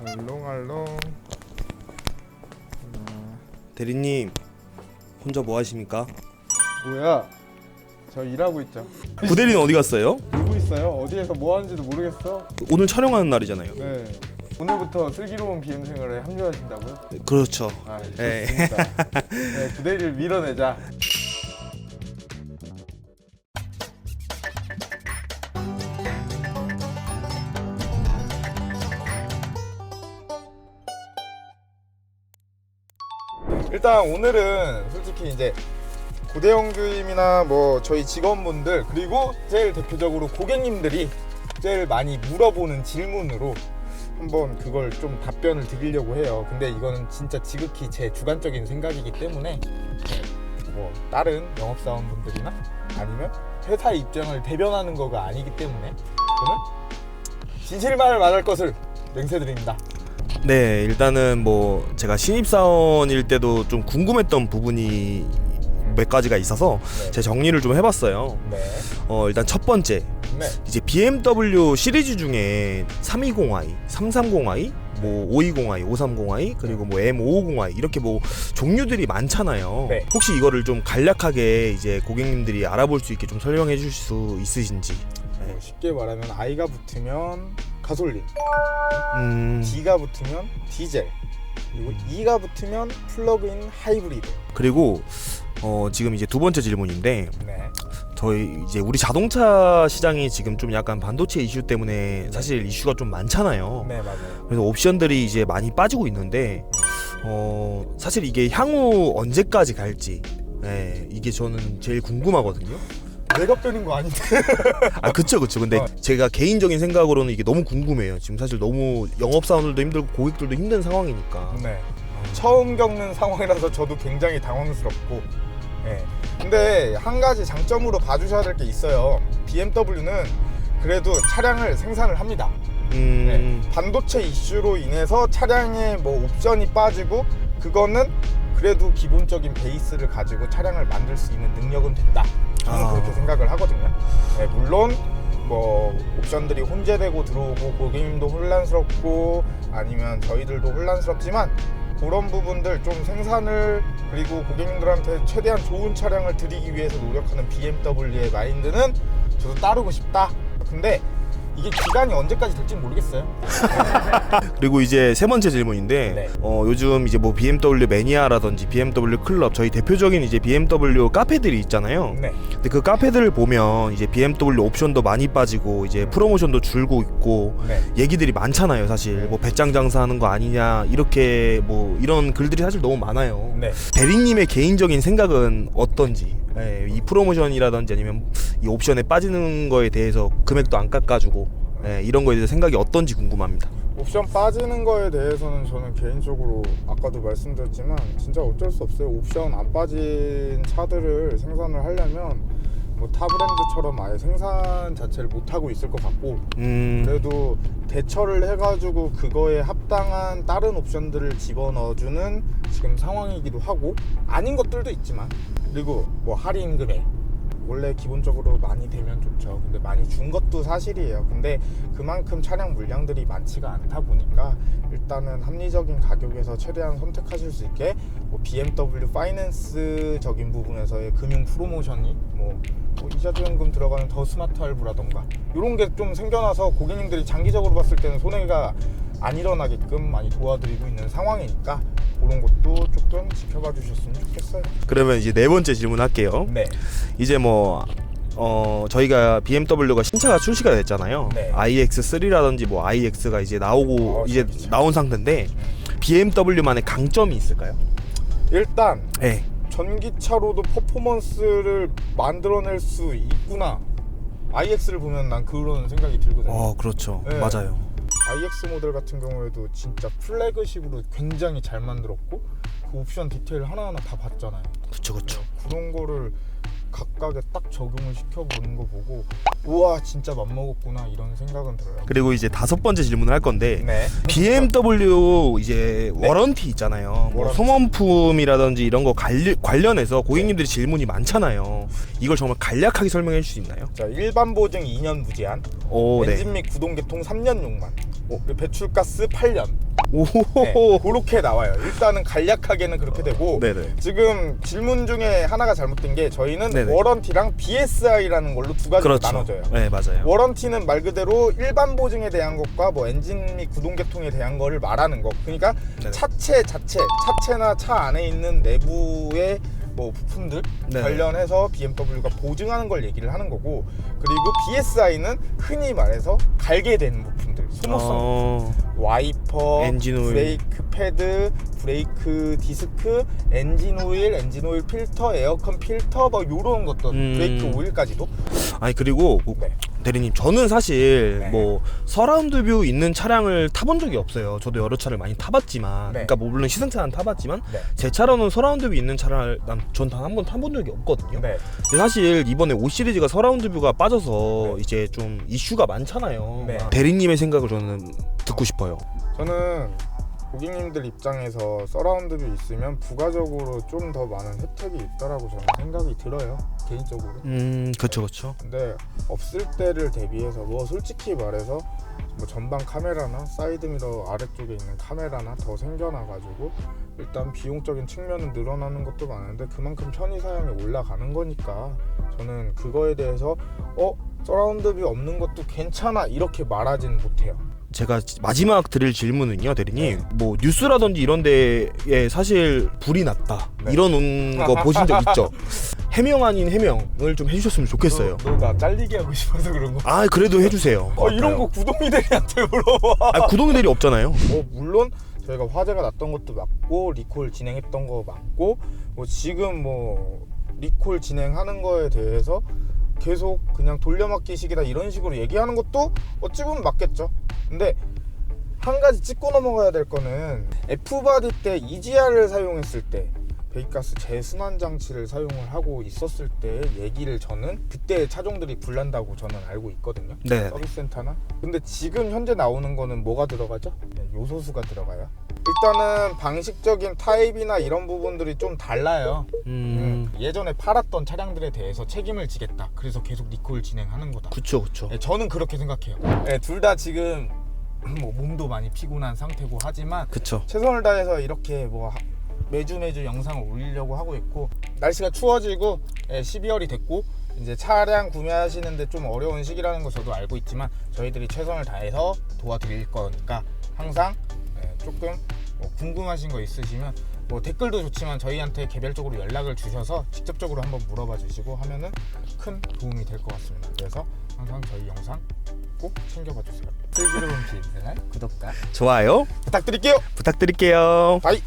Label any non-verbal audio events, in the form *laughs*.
알롱알롱 대리님 혼자 뭐 하십니까? 뭐야 저 일하고 있죠 부대리는 어디 갔어요? 놀고 있어요 어디에서 뭐 하는지도 모르겠어 오늘 촬영하는 날이잖아요. 네 오늘부터 슬기로운 BM 생활에 합류하신다고요? 그렇죠. 아 네. 좋습니다 *laughs* 네 부대리를 밀어내자 일단 오늘은 솔직히 이제 고대영 주임이나 뭐 저희 직원분들 그리고 제일 대표적으로 고객님들이 제일 많이 물어보는 질문으로 한번 그걸 좀 답변을 드리려고 해요. 근데 이거는 진짜 지극히 제 주관적인 생각이기 때문에 뭐 다른 영업사원분들이나 아니면 회사 입장을 대변하는 거가 아니기 때문에 저는 진실만을 말할 것을 맹세드립니다. 네, 일단은 뭐 제가 신입사원일 때도 좀 궁금했던 부분이 몇 가지가 있어서 네. 제 정리를 좀 해봤어요. 네. 어, 일단 첫 번째 네. 이제 BMW 시리즈 중에 320i, 330i, 뭐 520i, 530i 그리고 뭐 M550i 이렇게 뭐 종류들이 많잖아요. 네. 혹시 이거를 좀 간략하게 이제 고객님들이 알아볼 수 있게 좀 설명해 주실 수 있으신지. 뭐 쉽게 말하면 I가 붙으면 가솔린, 음, D가 붙으면 디젤, 그리고 E가 붙으면 플러그인 하이브리드. 그리고 어, 지금 이제 두 번째 질문인데 네. 저희 이제 우리 자동차 시장이 지금 좀 약간 반도체 이슈 때문에 사실 이슈가 좀 많잖아요. 네 맞아요. 그래서 옵션들이 이제 많이 빠지고 있는데 어 사실 이게 향후 언제까지 갈지 예, 이게 저는 제일 궁금하거든요. 내가 빼는 거 아닌데. *laughs* 아 그쵸 그쵸. 근데 어. 제가 개인적인 생각으로는 이게 너무 궁금해요. 지금 사실 너무 영업사원들도 힘들고 고객들도 힘든 상황이니까. 네. 처음 겪는 상황이라서 저도 굉장히 당황스럽고. 네. 근데 한 가지 장점으로 봐주셔야 될 게 있어요. BMW는 그래도 차량을 생산을 합니다. 음, 네. 반도체 이슈로 인해서 차량에 뭐 옵션이 빠지고 그거는 그래도 기본적인 베이스를 가지고 차량을 만들 수 있는 능력은 된다. 저는 아. 그렇게 생각을 하거든요. 네, 물론 뭐 옵션들이 혼재되고 들어오고 고객님도 혼란스럽고 아니면 저희들도 혼란스럽지만 그런 부분들 좀 생산을 그리고 고객님들한테 최대한 좋은 차량을 드리기 위해서 노력하는 BMW의 마인드는 저도 따르고 싶다. 근데 이게 기간이 언제까지 될지 는 모르겠어요. *laughs* 그리고 이제 세 번째 질문인데 네. 어, 요즘 이제 뭐 BMW 매니아라든지 BMW 클럽 저희 대표적인 이제 BMW 카페들이 있잖아요. 네. 근데 그 카페들을 보면 이제 BMW 옵션도 많이 빠지고 이제 프로모션도 줄고 있고 네. 얘기들이 많잖아요 사실 뭐 배짱 장사하는 거 아니냐 이렇게 뭐 이런 글들이 사실 너무 많아요 네. 대리님의 개인적인 생각은 어떤지 예, 이 프로모션이라든지 아니면 이 옵션에 빠지는 거에 대해서 금액도 안 깎아주고 예, 이런 거에 대해서 생각이 어떤지 궁금합니다 옵션 빠지는 거에 대해서는 저는 개인적으로 아까도 말씀드렸지만 진짜 어쩔 수 없어요. 옵션 안 빠진 차들을 생산을 하려면 뭐 타 브랜드처럼 아예 생산 자체를 못 하고 있을 것 같고 음 그래도 대처를 해가지고 그거에 합당한 다른 옵션들을 집어넣어주는 지금 상황이기도 하고 아닌 것들도 있지만 그리고 뭐 할인 금액 원래 기본적으로 많이 되면 좋죠. 근데 많이 준 것도 사실이에요. 근데 그만큼 차량 물량들이 많지가 않다 보니까 일단은 합리적인 가격에서 최대한 선택하실 수 있게 뭐 BMW 파이낸스적인 부분에서의 금융 프로모션이 뭐, 뭐 이자 지원금 들어가는 더 스마트 할부라던가 이런 게 좀 생겨나서 고객님들이 장기적으로 봤을 때는 손해가 안 일어나게끔 많이 도와드리고 있는 상황이니까 그런 것도 조금 지켜봐 주셨으면 좋겠어요. 그러면 이제 네 번째 질문 할게요 네. 이제 뭐 어, 저희가 BMW가 신차가 출시가 됐잖아요. 네. iX3라든지 뭐 iX가 이제 나오고 어, 이제 재밌죠. 나온 상태인데 BMW만의 강점이 있을까요? 일단 네. 전기차로도 퍼포먼스를 만들어낼 수 있구나. iX를 보면 난 그런 생각이 들거든요. 어, 그렇죠. 네. 맞아요. iX 모델 같은 경우에도 진짜 플래그십으로 굉장히 잘 만들었고 그 옵션 디테일 하나하나 다 봤잖아요. 그렇죠, 그렇죠. 그런 거를 각각에 딱 적용을 시켜보는 거 보고 우와 진짜 맘먹었구나 이런 생각은 들어요. 그리고 이제 다섯 번째 질문을 할 건데 네. BMW 이제 네. 워런티 있잖아요. 뭐 워런티. 소모품이라든지 이런 거 관리, 관련해서 고객님들이 질문이 많잖아요. 이걸 정말 간략하게 설명해 줄 수 있나요? 자 일반 보증 2년 무제한, 오, 엔진 네. 및 구동 개통 3년 용만, 어, 배출가스 8년, 오호호. 네, 그렇게 나와요. 일단은 간략하게는 그렇게 되고 네네. 지금 질문 중에 하나가 잘못된 게 저희는 네네. 워런티랑 BSI라는 걸로 두 가지로 그렇죠. 나눠져요. 네 맞아요. 워런티는 말 그대로 일반 보증에 대한 것과 뭐 엔진 및 구동 계통에 대한 거를 말하는 거. 그러니까 네네. 차체 자체, 차체나 차 안에 있는 내부의 뭐 부품들 네. 관련해서 BMW가 보증하는 걸 얘기를 하는 거고 그리고 BSI는 흔히 말해서 갈게 되는 부품들 소모성 어... 와이퍼, 엔진 오일. 브레이크 패드, 브레이크 디스크, 엔진 오일, 엔진 오일 필터, 에어컨 필터 뭐 요런 것도 음. 브레이크 오일까지도 아니 그리고 뭐 네. 대리님 저는 사실 네. 뭐 서라운드 뷰 있는 차량을 타본 적이 없어요. 저도 여러 차를 많이 타봤지만, 네. 그러니까 뭐 물론 시승차는 타봤지만 네. 제 차로는 서라운드 뷰 있는 차를 난전 단 한 번 타본 적이 없거든요. 네. 근데 사실 이번에 5 시리즈가 서라운드 뷰가 빠져서 네. 이제 좀 이슈가 많잖아요. 네. 대리님의 생각을 저는 듣고 싶어요. 저는 고객님들 입장에서 서라운드 뷰 있으면 부가적으로 좀 더 많은 혜택이 있다라고 저는 생각이 들어요 개인적으로. 음, 그렇죠, 그렇죠. 근데 없을 때를 대비해서 뭐 솔직히 말해서 뭐 전방 카메라나 사이드미러 아래쪽에 있는 카메라나 더 생겨나가지고 일단 비용적인 측면은 늘어나는 것도 많은데 그만큼 편의 사양이 올라가는 거니까 저는 그거에 대해서 어? 서라운드 뷰 없는 것도 괜찮아 이렇게 말하진 못해요 제가 마지막 드릴 질문은요, 대리님. 네. 뭐 뉴스라든지 이런 데에 사실 불이 났다. 네. 이런 거 보신 적 있죠? *laughs* 해명 아닌 해명을 좀 해주셨으면 좋겠어요. 너 나 잘리게 하고 싶어서 그런 거 아, 그래도 해주세요. 어 이런 거 구동이들한테 물어봐 아, 구동대리 없잖아요. 뭐 물론 저희가 화재가 났던 것도 맞고 리콜 진행했던 거 맞고 뭐 지금 뭐 리콜 진행하는 거에 대해서 계속 그냥 돌려막기식이다 이런 식으로 얘기하는 것도 어찌 보면 맞겠죠. 근데 한 가지 짚고 넘어가야 될 거는 F바디 때 EGR을 사용했을 때 배기가스 재순환 장치를 사용을 하고 있었을 때 얘기를 저는 그때 차종들이 불난다고 저는 알고 있거든요. 네. 서비스 센터나. 근데 지금 현재 나오는 거는 뭐가 들어가죠? 네, 요소수가 들어가요. 일단은 방식적인 타입이나 이런 부분들이 좀 달라요. 음, 음, 예전에 팔았던 차량들에 대해서 책임을 지겠다. 그래서 계속 리콜 진행하는 거다. 그쵸, 그쵸. 네, 저는 그렇게 생각해요. 네, 둘다 지금 *clears throat* 뭐 몸도 많이 피곤한 상태고 하지만 그쵸. 최선을 다해서 이렇게 뭐 하- 매주 매주 영상을 올리려고 하고 있고 날씨가 추워지고 예, 12월이 됐고 이제 차량 구매하시는데 좀 어려운 시기라는 거 저도 알고 있지만 저희들이 최선을 다해서 도와드릴 거니까 항상 예, 조금 뭐 궁금하신 거 있으시면 뭐 댓글도 좋지만 저희한테 개별적으로 연락을 주셔서 직접적으로 한번 물어봐 주시고 하면은 큰 도움이 될 것 같습니다. 그래서 항상 저희 영상 꼭 챙겨봐 주세요. 슬기로운 *laughs* 비인생활 구독과 좋아요. 부탁드릴게요. 부탁드릴게요. 바이.